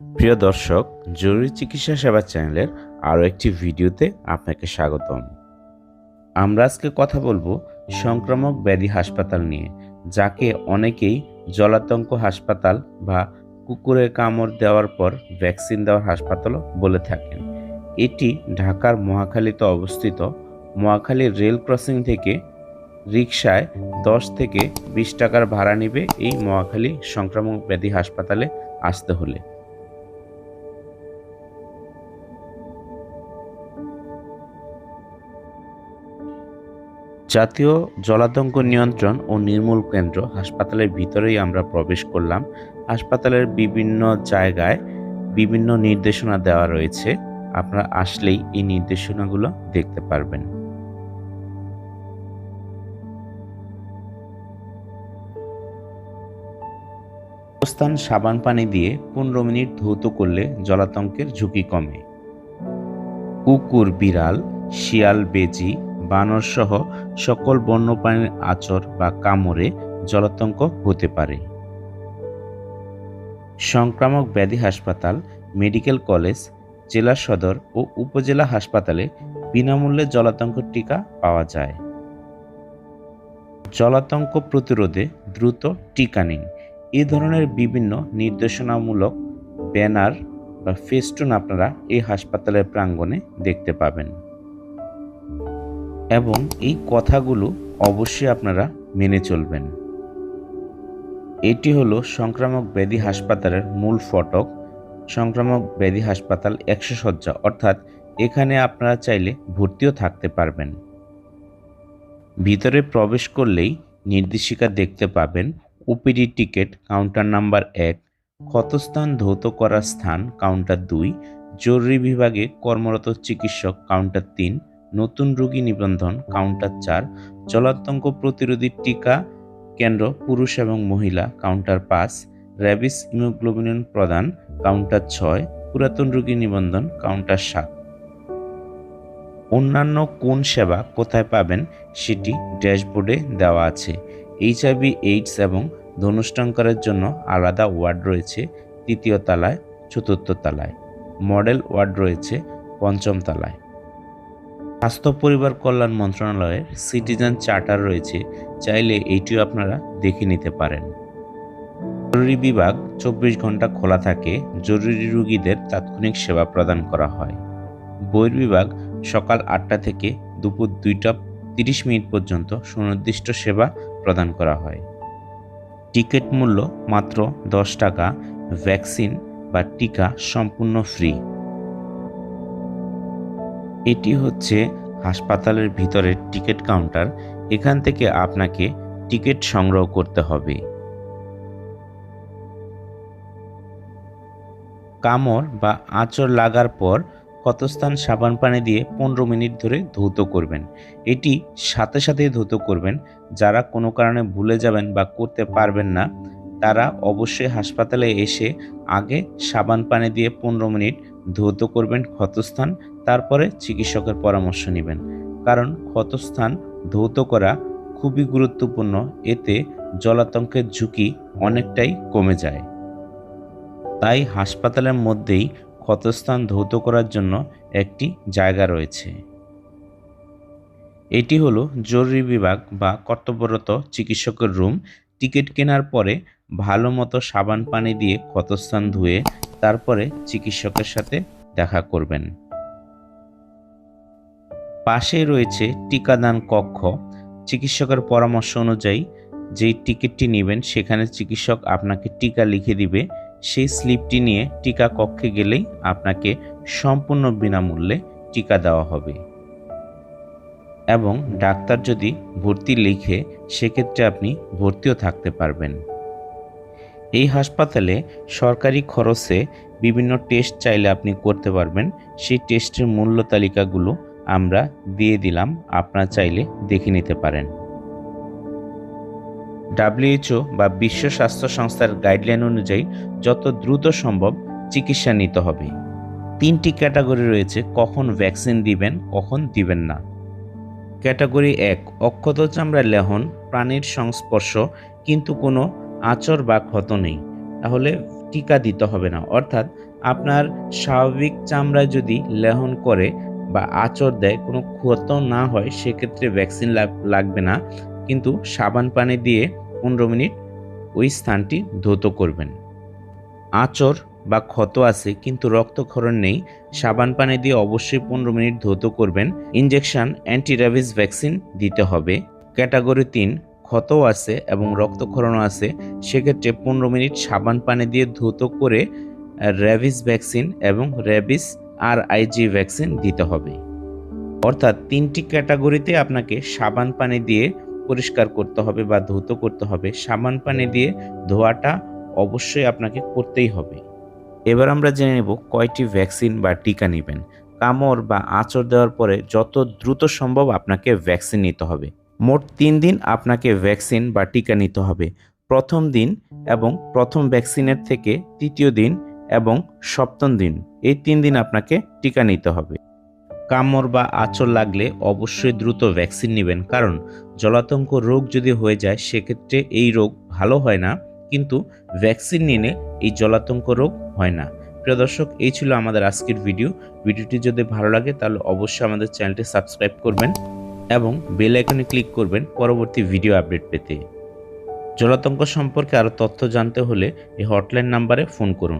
প্রিয় দর্শক, জরুরি চিকিৎসা সেবা চ্যানেলের আরও একটি ভিডিওতে আপনাকে স্বাগতম। আমরা আজকে কথা বলব সংক্রামক ব্যাধি হাসপাতাল নিয়ে, যাকে অনেকেই জলাতঙ্ক হাসপাতাল বা কুকুরের কামড় দেওয়ার পর ভ্যাকসিন দেওয়ার হাসপাতালও বলে থাকেন। এটি ঢাকার মহাখালীতে অবস্থিত। মহাখালী রেল ক্রসিং থেকে রিকশায় দশ থেকে বিশ টাকার ভাড়া নেবে এই মহাখালী সংক্রামক ব্যাধি হাসপাতালে আসতে হলে। জাতীয় জলাতঙ্ক নিয়ন্ত্রণ ও নির্মূল কেন্দ্র হাসপাতালের ভিতরেই আমরা প্রবেশ করলাম। হাসপাতালের বিভিন্ন জায়গায় বিভিন্ন নির্দেশনা দেওয়া রয়েছে। আপনারা আসলেই এই নির্দেশনাগুলো দেখতে পারবেন। অবস্থান সাবান পানি দিয়ে পনেরো মিনিট ধৌত করলে জলাতঙ্কের ঝুঁকি কমে। কুকুর বিড়াল, শিয়াল, বেজি বানর সহ সকল বন্যপ্রাণীর আচর বা কামড়ে জলাতঙ্ক হতে পারে। সংক্রামক ব্যাধি হাসপাতাল, মেডিকেল কলেজ, জেলা সদর ও উপজেলা হাসপাতালে বিনামূল্যে জলাতঙ্ক টিকা পাওয়া যায়। জলাতঙ্ক প্রতিরোধে দ্রুত টিকা নিন। এ ধরনের বিভিন্ন নির্দেশনামূলক ব্যানার বা ফেস্টুন আপনারা এই হাসপাতালের প্রাঙ্গণে দেখতে পাবেন। এবং এই কথাগুলো অবশ্যই আপনারা মেনে চলবেন। এটি হলো সংক্রামক ব্যাধি হাসপাতালের মূল ফটক। সংক্রামক ব্যাধি হাসপাতাল একশো শয্যা, অর্থাৎ এখানে আপনারা চাইলে ভর্তিও থাকতে পারবেন। ভিতরে প্রবেশ করলেই নির্দেশিকা দেখতে পাবেন ওপিডি টিকিট কাউন্টার নাম্বার এক, ক্ষতস্থান ধৌত করার স্থান কাউন্টার দুই, জরুরি বিভাগে কর্মরত চিকিৎসক কাউন্টার তিন নতুন রোগী নিবন্ধন কাউন্টার চার, জলাতঙ্ক প্রতিরোধী টিকা কেন্দ্র, পুরুষ এবং মহিলা কাউন্টার পাঁচ র্যাবিস ইমোগ্লোবিন প্রদান কাউন্টার ছয়, পুরাতন রোগী নিবন্ধন কাউন্টার সাত। অন্যান্য কোন সেবা কোথায় পাবেন সেটি ড্যাশবোর্ডে দেওয়া আছে। এইচআইভি, এইডস এবং ধনুষ্টাঙ্করের জন্য আলাদা ওয়ার্ড রয়েছে, তৃতীয় তলায়, চতুর্থ তলায়। মডেল ওয়ার্ড রয়েছে, পঞ্চম তলায়। স্বাস্থ্য পরিবার কল্যাণ মন্ত্রণালয়ের সিটিজেন চার্টার রয়েছে, চাইলে এইটিও আপনারা দেখে নিতে পারেন। জরুরি বিভাগ চব্বিশ ঘণ্টা খোলা থাকে, জরুরি রোগীদের তাৎক্ষণিক সেবা প্রদান করা হয়। বহির্বিভাগ সকাল আটটা থেকে দুপুর দুইটা তিরিশ মিনিট পর্যন্ত সুনির্দিষ্ট সেবা প্রদান করা হয়। টিকিট মূল্য মাত্র দশ টাকা, ভ্যাকসিন বা টিকা সম্পূর্ণ ফ্রি। এটি হচ্ছে হাসপাতালের ভিতরের টিকিট কাউন্টার। এখান থেকে আপনাকে টিকিট সংগ্রহ করতে হবে। কামড় বা আঁচড় লাগার পর ক্ষতস্থান সাবান পানি দিয়ে পনেরো মিনিট ধরে ধৌত করবেন। এটি সাথে সাথেই ধৌত করবেন। যারা কোনো কারণে ভুলে যাবেন বা করতে পারবেন না, তারা অবশ্যই হাসপাতালে এসে আগে সাবান পানি দিয়ে পনেরো মিনিট ধৌত করবেন ক্ষতস্থান তারপরে চিকিৎসকের পরামর্শ নেবেন। কারণ ক্ষতস্থান ধৌত করা খুবই গুরুত্বপূর্ণ। এতে জলাতঙ্কের ঝুঁকি অনেকটাই কমে যায়। তাই হাসপাতালের মধ্যেই ক্ষতস্থান ধৌত করার জন্য একটি জায়গা রয়েছে। এটি হলো জরুরি বিভাগ বা কর্তব্যরত চিকিৎসকের রুম। টিকিট কেনার পরে ভালো মতো সাবান পানি দিয়ে ক্ষতস্থান ধুয়ে তারপরে চিকিৎসকের সাথে দেখা করবেন। পাশেই রয়েছে টিকাদান কক্ষ। চিকিৎসকের পরামর্শ অনুযায়ী যেই টিকিটটি নেবেন, সেখানে চিকিৎসক আপনাকে টিকা লিখে দিবে। সেই স্লিপটি নিয়ে টিকা কক্ষে গেলেই আপনাকে সম্পূর্ণ বিনামূল্যে টিকা দেওয়া হবে। এবং ডাক্তার যদি ভর্তি লিখে, সেক্ষেত্রে আপনি ভর্তিও থাকতে পারবেন। এই হাসপাতালে সরকারি খরচে বিভিন্ন টেস্ট চাইলে আপনি করতে পারবেন। সেই টেস্টের মূল্য তালিকাগুলো আমরা দিয়ে দিলাম, আপনারা চাইলে দেখে নিতে পারেন। ডাব্লিউএইচও বা বিশ্ব স্বাস্থ্য সংস্থার গাইডলাইন অনুযায়ী যত দ্রুত সম্ভব চিকিৎসা নিতে হবে। তিনটি ক্যাটাগরি রয়েছে, কখন ভ্যাকসিন দিবেন, কখন দিবেন না। ক্যাটাগরি এক, অক্ষত চামড়া লেহন, প্রাণীর সংস্পর্শ, কিন্তু কোনো আচর বা ক্ষত নেই। তাহলে টিকা দিতে হবে না। অর্থাৎ আপনার স্বাভাবিক চামড়ায় যদি লেহন করে বা আচর দেয়, কোনো ক্ষত না হয়, সেক্ষেত্রে ভ্যাকসিন লাগ- লাগবে না। কিন্তু সাবান পানি দিয়ে পনেরো মিনিট ওই স্থানটি ধৌত করবেন। আচর বা ক্ষত আছে, কিন্তু রক্তক্ষরণ নেই। সাবান পানি দিয়ে অবশ্যই পনেরো মিনিট ধৌত করবেন। ইনজেকশন অ্যান্টিরাবিস ভ্যাকসিন দিতে হবে। ক্যাটাগরি তিন, ক্ষতও আছে এবং রক্তক্ষরণও আছে। সেক্ষেত্রে পনেরো মিনিট সাবান পানি দিয়ে ধৌত করে র্যাবিস ভ্যাকসিন এবং র্যাবিস আর আইজি ভ্যাকসিন দিতে হবে। অর্থাৎ তিনটি ক্যাটাগরিতে আপনাকে সাবান পানি দিয়ে পরিষ্কার করতে হবে বা ধৌত করতে হবে। সাবান পানি দিয়ে ধোয়াটা অবশ্যই আপনাকে করতেই হবে। এবার আমরা জেনে নেব কয়টি ভ্যাকসিন বা টিকা নেবেন। কামড় বা আঁচড় দেওয়ার পরে যত দ্রুত সম্ভব আপনাকে ভ্যাকসিন নিতে হবে। মোট তিন দিন আপনাকে ভ্যাকসিন বা টিকা নিতে হবে। প্রথম দিন এবং প্রথম ভ্যাকসিনের থেকে তৃতীয় দিন এবং সপ্তম দিন। এই তিন দিন আপনাকে টিকা নিতে হবে। কামড় বা আঁচড় লাগলে অবশ্যই দ্রুত ভ্যাকসিন নেবেন, কারণ জলাতঙ্ক রোগ যদি হয়ে যায়, সেক্ষেত্রে এই রোগ ভালো হয় না, কিন্তু ভ্যাকসিন নিলে এই জলাতঙ্ক রোগ হয় না। প্রিয় দর্শক, এই ছিল আমাদের আজকের ভিডিও। ভিডিওটি যদি ভালো লাগে, তাহলে অবশ্যই আমাদের চ্যানেলটি সাবস্ক্রাইব করবেন এবং বেল আইকনে ক্লিক করবেন পরবর্তী ভিডিও আপডেট পেতে। জলাতঙ্ক সম্পর্কে আরও তথ্য জানতে হলে এই হটলাইন নাম্বারে ফোন করুন।